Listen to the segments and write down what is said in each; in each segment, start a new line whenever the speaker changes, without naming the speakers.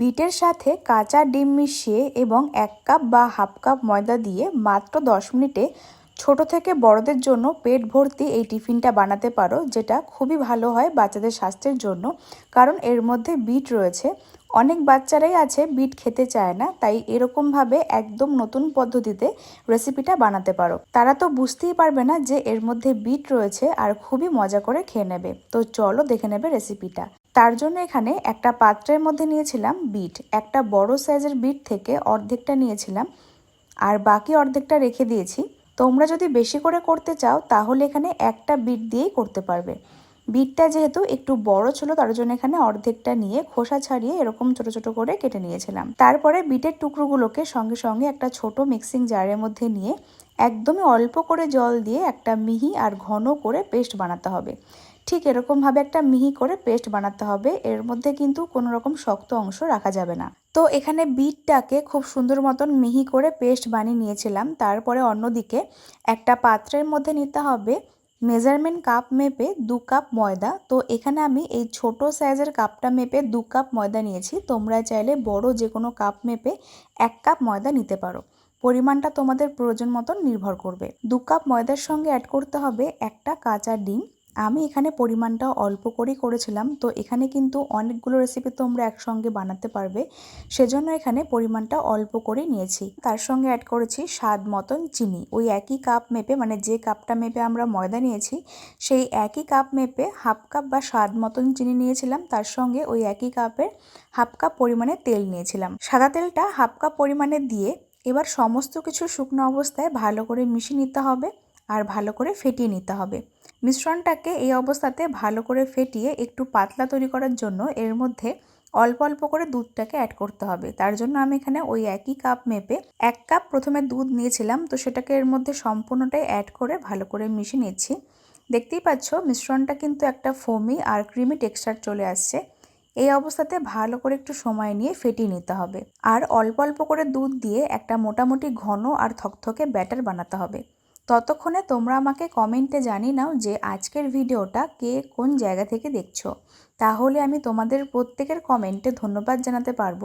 বিটের সাথে কাঁচা ডিম মিশিয়ে এবং এক কাপ বা হাফ কাপ ময়দা দিয়ে মাত্র দশ মিনিটে ছোট থেকে বড়দের জন্য পেট ভর্তি এই টিফিনটা বানাতে পারো, যেটা খুবই ভালো হয় বাচ্চাদের স্বাস্থ্যের জন্য। কারণ এর মধ্যে বিট রয়েছে। অনেক বাচ্চারাই আছে বিট খেতে চায় না, তাই এরকমভাবে একদম নতুন পদ্ধতিতে রেসিপিটা বানাতে পারো। তারা তো বুঝতেই পারবে না যে এর মধ্যে বিট রয়েছে আর খুবই মজা করে খেয়ে নেবে। তো চলো দেখে নেবে রেসিপিটা। তার জন্য এখানে একটা পাত্রের মধ্যে নিয়েছিলাম বিট। একটা বড় সাইজের বিট থেকে অর্ধেকটা নিয়েছিলাম। আর বাকি অর্ধেকটা রেখে দিয়েছি। তোমরা যদি বেশি করে করতে চাও, তাহলে এখানে একটা বিট দিয়েই করতে পারবে। বিটটা যেহেতু একটু বড় ছিল, তার জন্য এখানে অর্ধেকটা নিয়ে খোসা ছাড়িয়ে এরকম ছোট ছোট করে কেটে নিয়েছিলাম। তারপরে বিটের টুকরোগুলোকে সঙ্গে সঙ্গে একটা ছোট মিক্সিং জারের মধ্যে নিয়ে একদমই অল্প করে জল দিয়ে একটা মিহি আর ঘন করে পেস্ট বানাতে হবে। ঠিক এরকমভাবে একটা মিহি করে পেস্ট বানাতে হবে। এর মধ্যে কিন্তু কোনো রকম শক্ত অংশ রাখা যাবে না। তো এখানে বিটটাকে খুব সুন্দর মতন মিহি করে পেস্ট বানিয়ে নিয়েছিলাম। তারপরে অন্যদিকে একটা পাত্রের মধ্যে নিতে হবে মেজারমেন্ট কাপ মেপে দু কাপ ময়দা। তো এখানে আমি এই ছোট সাইজের কাপটা মেপে দু কাপ ময়দা নিয়েছি। তোমরা চাইলে বড় যে কোনো কাপ মেপে এক কাপ ময়দা নিতে পারো। পরিমাণটা তোমাদের প্রয়োজন মতন নির্ভর করবে। দু কাপ ময়দার সঙ্গে অ্যাড করতে হবে একটা কাঁচা ডিম। আমি এখানে পরিমাণটা অল্প করেই করেছিলাম, তো এখানে কিন্তু অনেকগুলো রেসিপি তোমরা একসঙ্গে বানাতে পারবে। সেজন্য এখানে পরিমাণটা অল্প করে নিয়েছি। তার সঙ্গে অ্যাড করেছি স্বাদ মতন চিনি। ওই একই কাপ মেপে মানে যে কাপটা মেপে আমরা ময়দা নিয়েছি, সেই একই কাপ মেপে হাফ কাপ বা স্বাদ মতন চিনি নিয়েছিলাম। তার সঙ্গে ওই একই কাপের হাফ কাপ পরিমাণে তেল নিয়েছিলাম। সাদা তেলটা হাফ কাপ পরিমাণে দিয়ে এবার সমস্ত কিছু শুকনো অবস্থায় ভালো করে মিশিয়ে নিতে হবে, আর ভালো করে ফেটিয়ে নিতে হবে। মিশ্রণটাকে এই অবস্থাতে ভালো করে ফেটিয়ে একটু পাতলা তৈরি করার জন্য এর মধ্যে অল্প অল্প করে দুধটাকে অ্যাড করতে হবে। তার জন্য আমি এখানে ওই একই কাপ মেপে এক কাপ প্রথমে দুধ নিয়েছিলাম, তো সেটাকে এর মধ্যে সম্পূর্ণটাই অ্যাড করে ভালো করে মিশিয়ে নিচ্ছি। দেখতেই পাচ্ছ, মিশ্রণটা কিন্তু একটা ফোমি আর ক্রিমি টেক্সচার চলে আসছে। এই অবস্থাতে ভালো করে একটু সময় নিয়ে ফেটিয়ে নিতে হবে। আর অল্প অল্প করে দুধ দিয়ে একটা মোটামুটি ঘন আর থকথকে ব্যাটার বানাতে হবে। ততক্ষণে তোমরা আমাকে কমেন্টে জানি নাও যে আজকের ভিডিওটা কে কোন জায়গা থেকে দেখছ। তাহলে আমি তোমাদের প্রত্যেকের কমেন্টে ধন্যবাদ জানাতে পারব।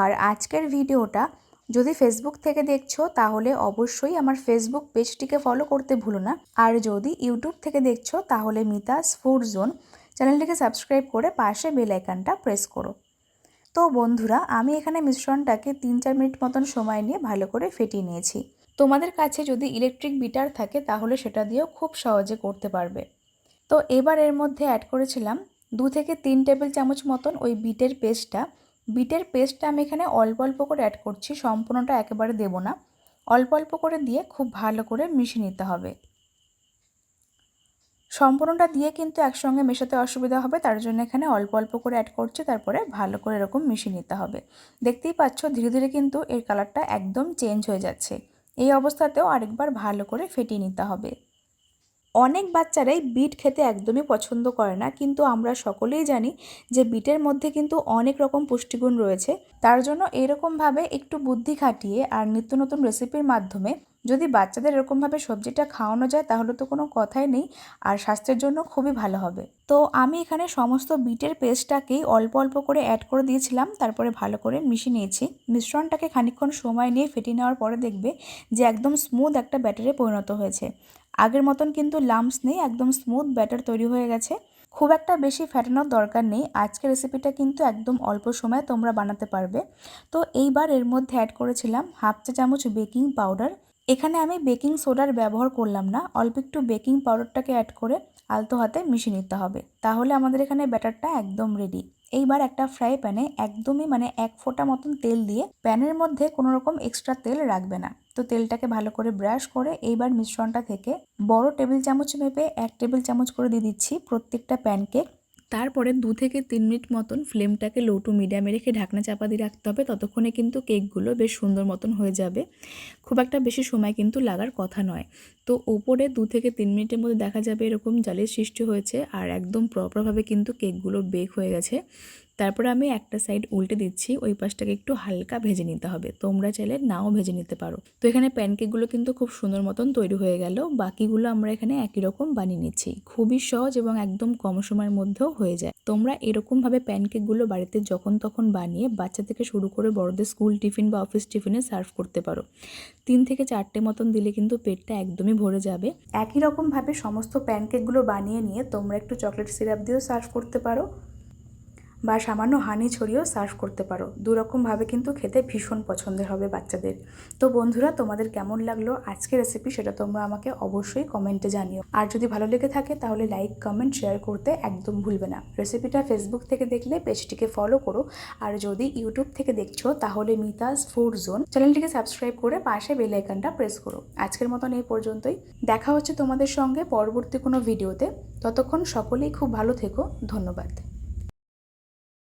আর আজকের ভিডিওটা যদি ফেসবুক থেকে দেখছ, তাহলে অবশ্যই আমার ফেসবুক পেজটিকে ফলো করতে ভুলো না। আর যদি ইউটিউব থেকে দেখছ, তাহলে মিতাস ফুড জোন চ্যানেলটিকে সাবস্ক্রাইব করে পাশে বেল আইকনটা প্রেস করো। তো বন্ধুরা, আমি এখানে মিশ্রণটাকে তিন চার মিনিট মতন সময় নিয়ে ভালো করে ফেটিয়ে নিয়েছি। তোমাদের কাছে যদি ইলেকট্রিক বিটার থাকে, তাহলে সেটা দিয়েও খুব সহজে করতে পারবে। তো এবার এর মধ্যে অ্যাড করেছিলাম দু থেকে তিন টেবিল চামচ মতন ওই বিটের পেস্টটা বিটের পেস্টটা আমি এখানে অল্প অল্প করে অ্যাড করছি, সম্পূর্ণটা একেবারে দেব না। অল্প অল্প করে দিয়ে খুব ভালো করে মিশিয়ে নিতে হবে। সম্পূর্ণটা দিয়ে কিন্তু একসঙ্গে মেশাতে অসুবিধা হবে, তার জন্য এখানে অল্প অল্প করে অ্যাড করছি, তারপরে ভালো করে এরকম মিশিয়ে নিতে হবে। দেখতেই পাচ্ছ, ধীরে ধীরে কিন্তু এর কালারটা একদম চেঞ্জ হয়ে যাচ্ছে। এই অবস্থাতেও আরেকবার ভালো করে ফেটিয়ে নিতে হবে। অনেক বাচ্চারাই বিট খেতে একদমই পছন্দ করে না, কিন্তু আমরা সকলেই জানি যে বিটের মধ্যে কিন্তু অনেক রকম পুষ্টিগুণ রয়েছে। তার জন্য এরকমভাবে একটু বুদ্ধি খাটিয়ে আর নিত্য নতুন রেসিপির মাধ্যমে যদি বাচ্চাদের এরকমভাবে সবজিটা খাওয়ানো যায়, তাহলে তো কোনো কথাই নেই আর স্বাস্থ্যের জন্য খুবই ভালো হবে। তো আমি এখানে সমস্ত বিটের পেস্টটাকেই অল্প অল্প করে অ্যাড করে দিয়েছিলাম, তারপরে ভালো করে মিশিয়ে নিয়েছি। মিশ্রণটাকে খানিকক্ষণ সময় নিয়ে ফেটিয়ে নেওয়ার পরে দেখবে যে একদম স্মুথ একটা ব্যাটারে পরিণত হয়েছে। আগের মতন কিন্তু লাম্পস নেই, একদম স্মুথ ব্যাটার তৈরি হয়ে গেছে। খুব একটা বেশি ফ্যাটানোর দরকার নেই। আজকের রেসিপিটা কিন্তু একদম অল্প সময়ে তোমরা বানাতে পারবে। তো এইবার এর মধ্যে অ্যাড করেছিলাম হাফ চা চামচ বেকিং পাউডার এখানে আমি বেকিং সোডার ব্যবহার করলাম না, অল্প একটু বেকিং পাউডারটাকে অ্যাড করে আলতো হাতে মিশিয়ে নিতে হবে। তাহলে আমাদের এখানে ব্যাটারটা একদম রেডি এইবার একটা ফ্রাই প্যানে একদমই মানে এক ফোঁটা মতন তেল দিয়ে প্যানের মধ্যে কোনো রকম এক্সট্রা তেল রাখবে না। তো তেলটাকে ভালো করে ব্রাশ করে এইবার মিশ্রণটা থেকে বড় টেবিল চামচ মেপে এক টেবিল চামচ করে দিয়ে দিচ্ছি প্রত্যেকটা প্যানকেক তারপরে দু থেকে তিন মিনিট মতন ফ্লেমটাকে লো টু মিডিয়ামে রেখে ঢাকনা চাপা দিয়ে রাখতে হবে। ততক্ষণে কিন্তু কেকগুলো বেশ সুন্দর মতন হয়ে যাবে। খুব একটা বেশি সময় কিন্তু লাগার কথা নয়। তো ওপরে দু থেকে তিন মিনিটের মধ্যে দেখা যাবে এরকম জালের সৃষ্টি হয়েছে আর একদম প্রপারভাবে কিন্তু কেকগুলো বেক হয়ে গেছে। তারপরে আমি একটা সাইড উল্টে দিচ্ছি, ওই পাশটাকে একটু হালকা ভেজে নিতে হবে। তোমরা চাইলে নাও ভেজে নিতে পারো। তো এখানে প্যানকেকগুলো কিন্তু খুব সুন্দর মতন তৈরি হয়ে গেল। বাকিগুলো আমরা এখানে একই রকম বানিয়ে নিচ্ছি। খুবই সহজ এবং একদম কম সময়ের মধ্যেও হয়ে যায়। তোমরা এরকমভাবে প্যানকেকগুলো বাড়িতে যখন তখন বানিয়ে বাচ্চা থেকে শুরু করে বড়দের স্কুল টিফিন বা অফিস টিফিনে সার্ভ করতে পারো। তিন থেকে চারটে মতন দিলে কিন্তু পেটটা একদমই ভরে যাবে। একই রকমভাবে সমস্ত প্যানকেকগুলো বানিয়ে নিয়ে তোমরা একটু চকলেট সিরাপ দিয়েও সার্ভ করতে পারো। বা সামান্য হানি ছড়িয়েও সার্ভ করতে পারো। দুরকমভাবে কিন্তু খেতে ভীষণ পছন্দের হবে বাচ্চাদের। তো বন্ধুরা, তোমাদের কেমন লাগল আজকের রেসিপি সেটা তোমরা আমাকে অবশ্যই কমেন্টে জানিও। আর যদি ভালো লেগে থাকে তাহলে লাইক কমেন্ট শেয়ার করতে একদম ভুলবে না। রেসিপিটা ফেসবুক থেকে দেখলে পেজটিকে ফলো করো। আর যদি ইউটিউব থেকে দেখছ তাহলে মিতাস ফুড জোন চ্যানেলটিকে সাবস্ক্রাইব করে পাশে বেল আইকনটা প্রেস করো। আজকের মতন এই পর্যন্তই। দেখা হচ্ছে তোমাদের সঙ্গে পরবর্তী কোনো ভিডিওতে ততক্ষণ সকলেই খুব ভালো থেকো। ধন্যবাদ।